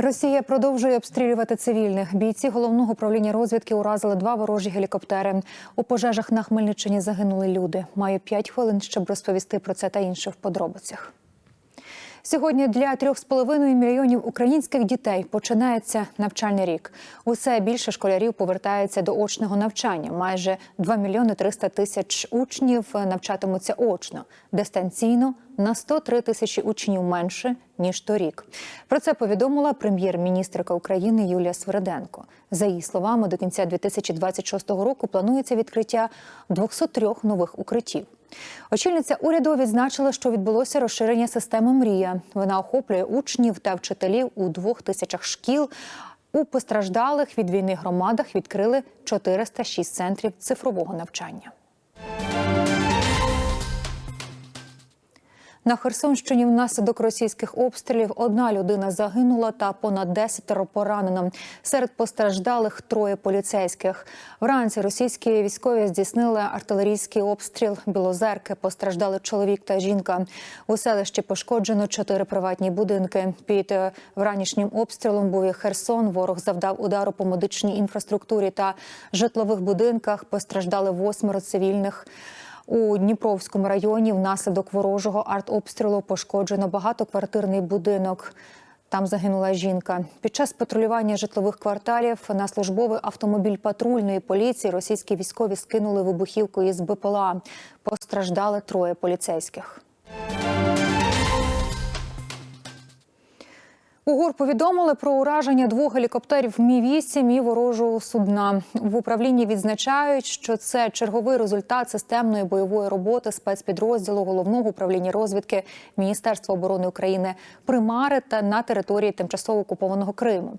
Росія продовжує обстрілювати цивільних. Бійці головного управління розвідки уразили два ворожі гелікоптери. У пожежах на Хмельниччині загинули люди. Маю п'ять хвилин, щоб розповісти про це та інше в подробицях. Сьогодні для 3,5 мільйонів українських дітей починається навчальний рік. Усе більше школярів повертається до очного навчання. Майже 2 мільйони 300 тисяч учнів навчатимуться очно, дистанційно на 103 тисячі учнів менше ніж торік. Про це повідомила прем'єр-міністрка України Юлія Свереденко. За її словами, до кінця 2026 року планується відкриття 203 нових укриттів. Очільниця уряду відзначила, що відбулося розширення системи Мрія. Вона охоплює учнів та вчителів у двох тисячах шкіл. У постраждалих від війни громадах відкрили 406 центрів цифрового навчання. На Херсонщині внаслідок російських обстрілів одна людина загинула та понад 10 поранено. Серед постраждалих троє поліцейських. Вранці російські військові здійснили артилерійський обстріл Білозерки. Постраждали чоловік та жінка. У селищі пошкоджено чотири приватні будинки. Під е, вранішнім обстрілом був і Херсон. Ворог завдав удару по медичній інфраструктурі та житлових будинках. Постраждали восьмеро цивільних. У Дніпровському районі внаслідок ворожого артобстрілу пошкоджено багатоквартирний будинок. Там загинула жінка. Під час патрулювання житлових кварталів на службовий автомобіль патрульної поліції російські військові скинули вибухівку із БПЛА. Постраждали троє поліцейських. У ГУР повідомили про ураження двох гелікоптерів Мі 8 і ворожого судна. В управлінні відзначають, що це черговий результат системної бойової роботи спецпідрозділу головного управління розвідки Міністерства оборони України Примари та на території тимчасово окупованого Криму.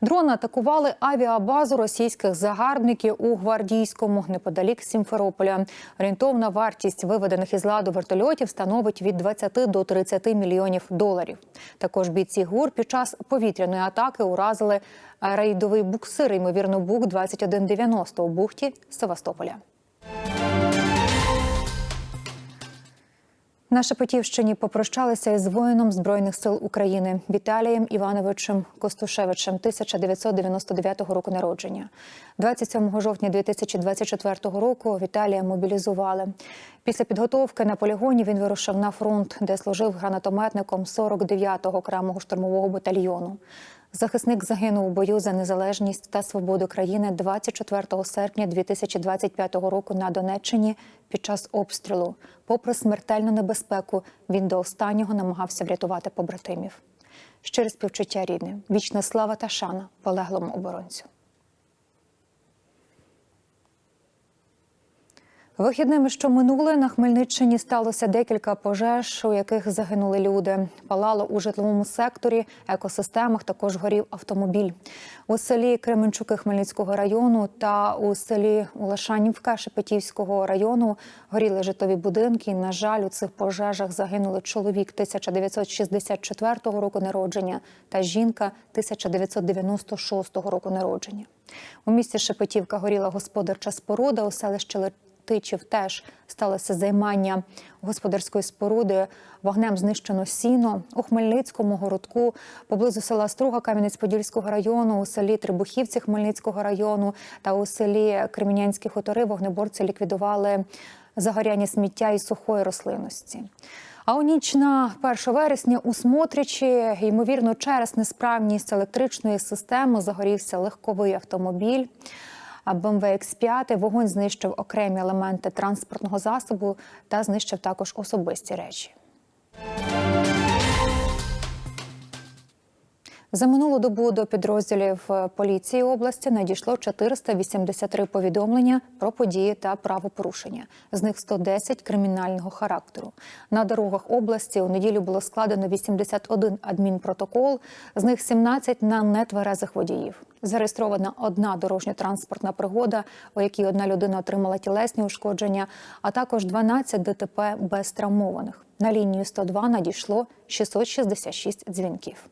Дрони атакували авіабазу російських загарбників у гвардійському неподалік Сімферополя. Орієнтовна вартість виведених із ладу вертольотів становить від 20 до 30 мільйонів доларів. Також бійці ГУР під час повітряної атаки уразили рейдовий буксир, ймовірно, бук 2190 у бухті Севастополя. На Шепетівщині попрощалися із воїном Збройних сил України Віталієм Івановичем Костушевичем 1999 року народження. 27 жовтня 2024 року Віталія мобілізували. Після підготовки на полігоні він вирушив на фронт, де служив гранатометником 49-го окремого штурмового батальйону. Захисник загинув у бою за незалежність та свободу країни 24 серпня 2025 року на Донеччині під час обстрілу. Попри смертельну небезпеку, він до останнього намагався врятувати побратимів. Щире співчуття рідним, вічна слава та шана полеглому оборонцю. Вихідними, що минули, на Хмельниччині сталося декілька пожеж, у яких загинули люди. Палало у житловому секторі, екосистемах також горів автомобіль. У селі Кременчуки Хмельницького району та у селі Улашанівка Шепетівського району горіли житлові будинки. На жаль, у цих пожежах загинули чоловік 1964 року народження та жінка 1996 року народження. У місті Шепетівка горіла господарча споруда у селищі Тичів теж сталося займання господарської споруди. Вогнем знищено сіно у Хмельницькому городку поблизу села Струга Кам'янець-Подільського району, у селі Трибухівці Хмельницького району та у селі Кремінянські хутори вогнеборці ліквідували загоряння сміття і сухої рослинності. А у ніч на 1 вересня у Смотричі, ймовірно, через несправність електричної системи загорівся легковий автомобіль. БМВ X5 вогонь знищив окремі елементи транспортного засобу та знищив також особисті речі. За минулу добу до підрозділів е, поліції області надійшло 483 повідомлення про події та правопорушення. З них 110 кримінального характеру. На дорогах області у неділю було складено 81 адмінпротокол, з них 17 на нетверезих водіїв. Зареєстрована одна дорожньо-транспортна пригода, у якій одна людина отримала тілесні ушкодження, а також 12 ДТП без травмованих. На лінію 102 надійшло 666 дзвінків.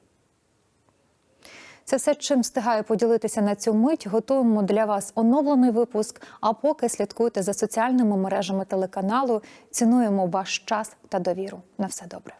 Це все, чим встигаю поділитися на цю мить. Готуємо для вас оновлений випуск. А поки слідкуйте за соціальними мережами телеканалу. Цінуємо ваш час та довіру. На все добре.